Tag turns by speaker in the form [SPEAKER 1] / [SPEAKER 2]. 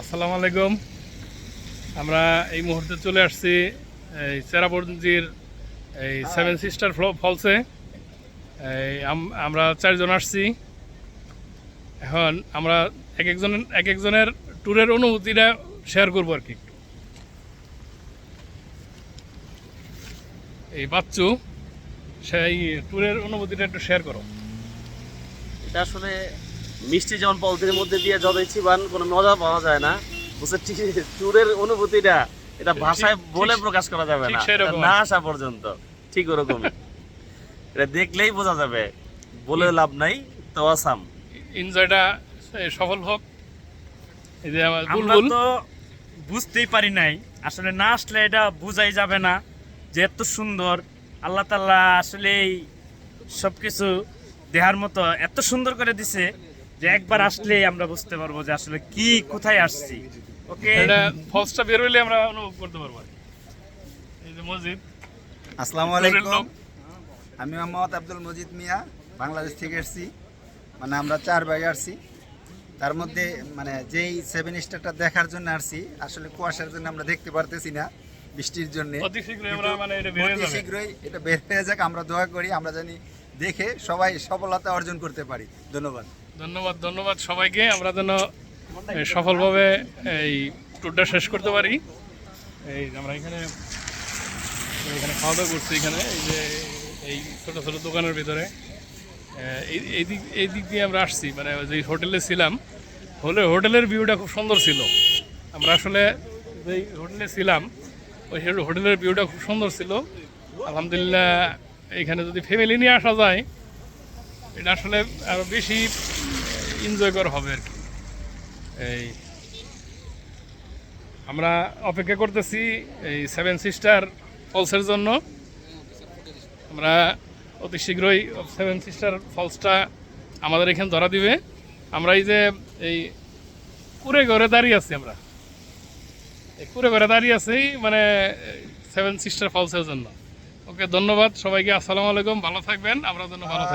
[SPEAKER 1] আসসালামু আলাইকুম। আমরা এই মুহূর্তে চলে আসছি এই চেরাপুঞ্জির এই সেভেন সিস্টার ফলসে এই আম- আমরা চারজন আসছি। এখন আমরা এক একজনের এক একজনের ট্যুরের অনুভূতিটা শেয়ার করব আর কি। একটু এই বাচ্চু সেই ট্যুরের অনুভূতিটা একটু শেয়ার করো।
[SPEAKER 2] এটা আসলে মিষ্টি যেমন পলথিনের মধ্যে দিয়ে যতই চিবান কোনো মজা পাওয়া যায় না। বুঝছে ঠিক ট্যুরের অনুভূতিটা এটা ভাষায় বলে প্রকাশ করা যাবে না। না আসা পর্যন্ত। ঠিক ওরকম। এটা দেখলেই বোঝা যাবে। বলে লাভ নাই তো আসাম
[SPEAKER 1] এনজয়টা সফল হোক। এই যে আমরা
[SPEAKER 3] তো বুঝতেই পারি নাই। আসলে না আসলে এটা বোঝাই যাবে না যে এত সুন্দর। আল্লাহ তাল্লাহ আসলে সব কিছু দেহার মতো এত সুন্দর করে দিছে। যে একবার আসলেই আমরা বুঝতে পারব যে আসলে কি কোথায় আসছি। ওকে
[SPEAKER 1] এটা ফলসটা বের হইলে আমরা অনুভব করতে পারব এই যে মসজিদ।
[SPEAKER 4] আসসালামু আলাইকুম। আমি মোহাম্মদ আব্দুল মজিদ মিয়া বাংলাদেশ থেকে এসেছি। মানে আমরা চার ভাই আসছি। তার মধ্যে মানে যেই সেভেন স্টারটা দেখার জন্য আসছি আসলে কুয়াশার জন্য আমরা দেখতে পারতেছি না বৃষ্টির জন্য।
[SPEAKER 1] অতি শীঘ্রই আমরা মানে এটা বের হয়ে
[SPEAKER 4] অতি শীঘ্রই এটা বের হয়ে যাক আমরা দোয়া করি আমরা জানি দেখে সবাই সফলতা অর্জন করতে পারি। ধন্যবাদ।
[SPEAKER 1] ধন্যবাদ ধন্যবাদ সবাইকে। আমরা যেন সফলভাবে এই ট্যুরটা শেষ করতে পারি। এই আমরা এখানে এখানে খাওয়া দাওয়া করছি এখানে, এই যে এই ছোটো ছোটো দোকানের ভিতরে। এই দিক এই দিক দিয়ে আমরা আসছি। মানে যে হোটেলে ছিলাম, হলে হোটেলের ভিউটা খুব সুন্দর ছিল। আমরা আসলে যেই হোটেলে ছিলাম, ওই হোটেলের ভিউটা খুব সুন্দর ছিল। আলহামদুলিল্লাহ এখানে যদি ফ্যামিলি নিয়ে আসা যায়, এটা আসলে আরও বেশি এনজয় করা হবে আর কি। এই আমরা অপেক্ষা করতেছি এই সেভেন সিস্টার ফলসের জন্য। আমরা অতি শীঘ্রই সেভেন সিস্টার ফলসটা আমাদের এখানে ধরা দিবে। আমরা এই যে এই কুড়ে ঘরে দাঁড়িয়ে আছি আমরা। এই কুড়ে ঘরে দাঁড়িয়ে আছি মানে সেভেন সিস্টার ফলসের জন্য। ওকে ধন্যবাদ। সবাইকে আসসালামু আলাইকুম। ভালো থাকবেন। আমরা জন্য ভালো থাকি।